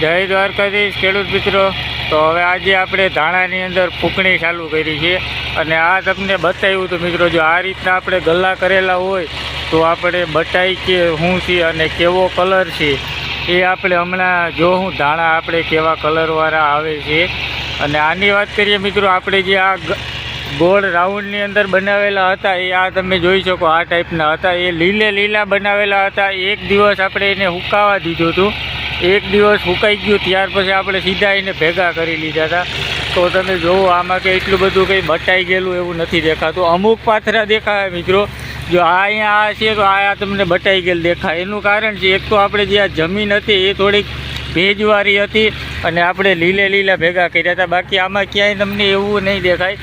જય દ્વારકાધીશ, ખેડૂત મિત્રો. તો હવે આજે આપણે ધાણાની અંદર ફૂંકણી ચાલુ કરી છે. અને આ તમને બતાવ્યું હતું મિત્રો, જો આ રીતના આપણે ગલ્લા કરેલા હોય, તો આપણે બટાઈ કે શું છે અને કેવો કલર છે, એ આપણે હમણાં જો હું ધાણા આપણે કેવા કલરવાળા આવે છે. અને આની વાત કરીએ મિત્રો, આપણે જે આ ગોળ રાઉન્ડની અંદર બનાવેલા હતા, એ આ તમે જોઈ શકો, આ ટાઈપના હતા. એ લીલે લીલા બનાવેલા હતા. એક દિવસ આપણે એને હુકાવા દીધું હતું. એક દિવસ સુકાઈ ગયું, ત્યાર પછી આપણે સીધા એને ભેગા કરી લીધા હતા. તો તમે જુઓ આમાં કે એટલું બધું કંઈ બટાઈ ગયેલું એવું નથી દેખાતું. અમુક પાથરા દેખાય મિત્રો. જો આ અહીંયા આ છે, તો આ તમને બટાઈ ગયેલ દેખાય. એનું કારણ છે, એક તો આપણે જે આ જમીન હતી એ થોડીક ભેજવાળી હતી અને આપણે લીલે લીલા ભેગા કર્યા હતા. બાકી આમાં ક્યાંય તમને એવું નહીં દેખાય.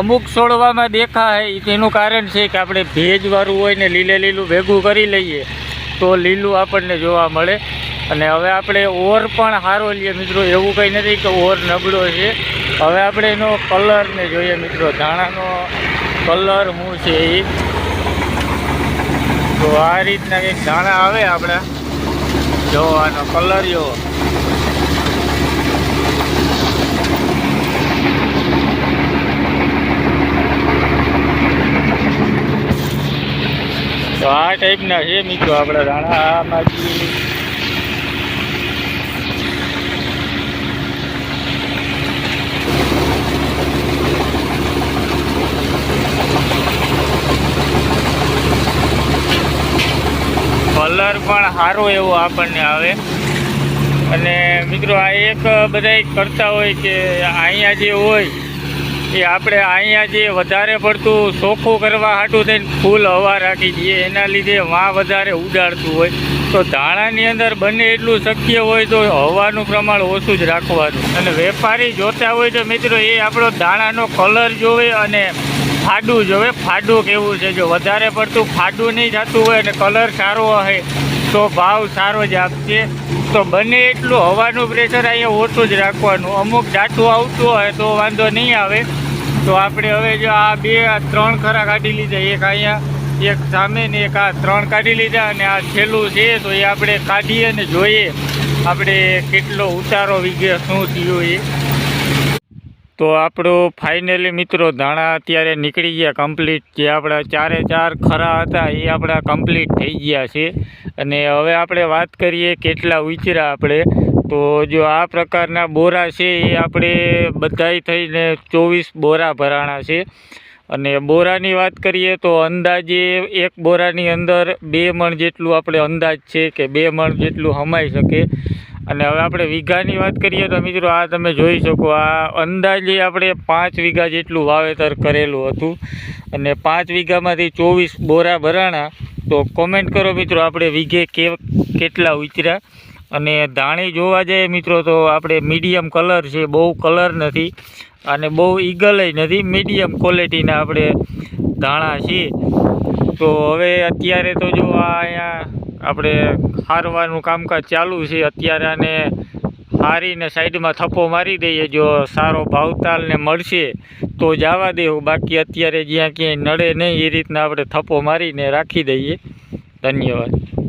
અમુક છોડવામાં દેખાય તેનું કારણ છે કે આપણે ભેજવાળું હોય ને લીલે લીલું ભેગું કરી લઈએ. તો લીલું આપણને જોવા મળે. અને હવે આપણે ઓર પણ સારો લઈએ મિત્રો, એવું કંઈ નથી કે ઓર નબળો છે. હવે આપણે એનો કલરને જોઈએ મિત્રો, ધાણાનો કલર શું છે એ? તો આ રીતના કંઈક ધાણા આવે આપણે. જોવાનો કલર જો. તો આ ટાઈપના છે મિત્રો આપણા ધાણા આમાંથી કલર પણ સારો એવો આપણને આવે. અને મિત્રો, આ એક બધાય કરતા હોય કે અહીંયા જે હોય, એ આપણે અહીંયા જે વધારે પડતું ચોખ્ખું કરવા હાટું થઈને ફૂલ હવા રાખી દઈએ, એના લીધે વાં વધારે ઉડાડતું હોય. તો ધાણાની અંદર બને એટલું શક્ય હોય તો હવાનું પ્રમાણ ઓછું જ રાખવાનું. અને વેપારી જોતા હોય તો મિત્રો, એ આપણો દાણાનો કલર જોવે અને ફાડું જોવે ફાડું કેવું છે? જો વધારે પડતું ફાડું નહીં થતું હોય અને કલર સારો હોય, તો ભાવ સારો જ આપશે. તો બને એટલું હવાનું પ્રેશર અહીંયા ઓછું જ રાખવાનું. અમુક જાતું આવતું હોય તો વાંધો નહીં આવે. તો આપણે હવે જો આ બે ત્રણ ખરા કાઢી લીધા. એક અહીંયા, એક સામે ને એક આ ત્રણ કાઢી લીધા અને આ છેલ્લું છે, તો એ આપણે કાઢીએ ને જોઈએ. આપણે કેટલો ઉતારો વીઘે, શું થયું એ. તો આપણું ફાઇનલી મિત્રો ધાણા અત્યારે નીકળી ગયા કમ્પ્લીટ જે આપણા ચારે ચાર ખરા હતા, એ આપણા કમ્પ્લીટ થઈ ગયા છે. અને હવે આપણે વાત કરીએ કેટલા ઉચરા આપણે. તો જો આ પ્રકારના બોરા છે, એ આપણે બધાય થઈને ચોવીસ બોરા ભરાણા છે. અને બોરાની વાત કરીએ તો અંદાજે એક બોરાની અંદર બે મણ જેટલું આપણે અંદાજ છે કે બે મણ જેટલું હમાઈ શકે. અને હવે આપણે વીઘાની વાત કરીએ તો મિત્રો આ તમે જોઈ શકો, આ અંદાજે આપણે પાંચ વીઘા જેટલું વાવેતર કરેલું હતું. અને પાંચ વીઘામાંથી ચોવીસ બોરા ભરાણા. તો કોમેન્ટ કરો મિત્રો આપણે વીઘે કે, કેટલા ઉતર્યા. અને ધાણી જોવા જઈએ મિત્રો તો આપણે મીડિયમ કલર છે, બહુ કલર નથી. અને બહુ ઈગલય નથી મીડિયમ ક્વોલિટીના આપણે ધાણા છીએ. તો હવે અત્યારે તો જો આ અહીંયા આપણે હારવાનું કામકાજ ચાલુ છે અત્યારે આને હારીને સાઈડમાં થપ્પો મારી દઈએ, જો સારો ભાવતાલને મળશે તો જવા દેવું બાકી અત્યારે જ્યાં ક્યાંય નડે નહીં, એ રીતના આપણે થપ્પો મારીને રાખી દઈએ. ધન્યવાદ.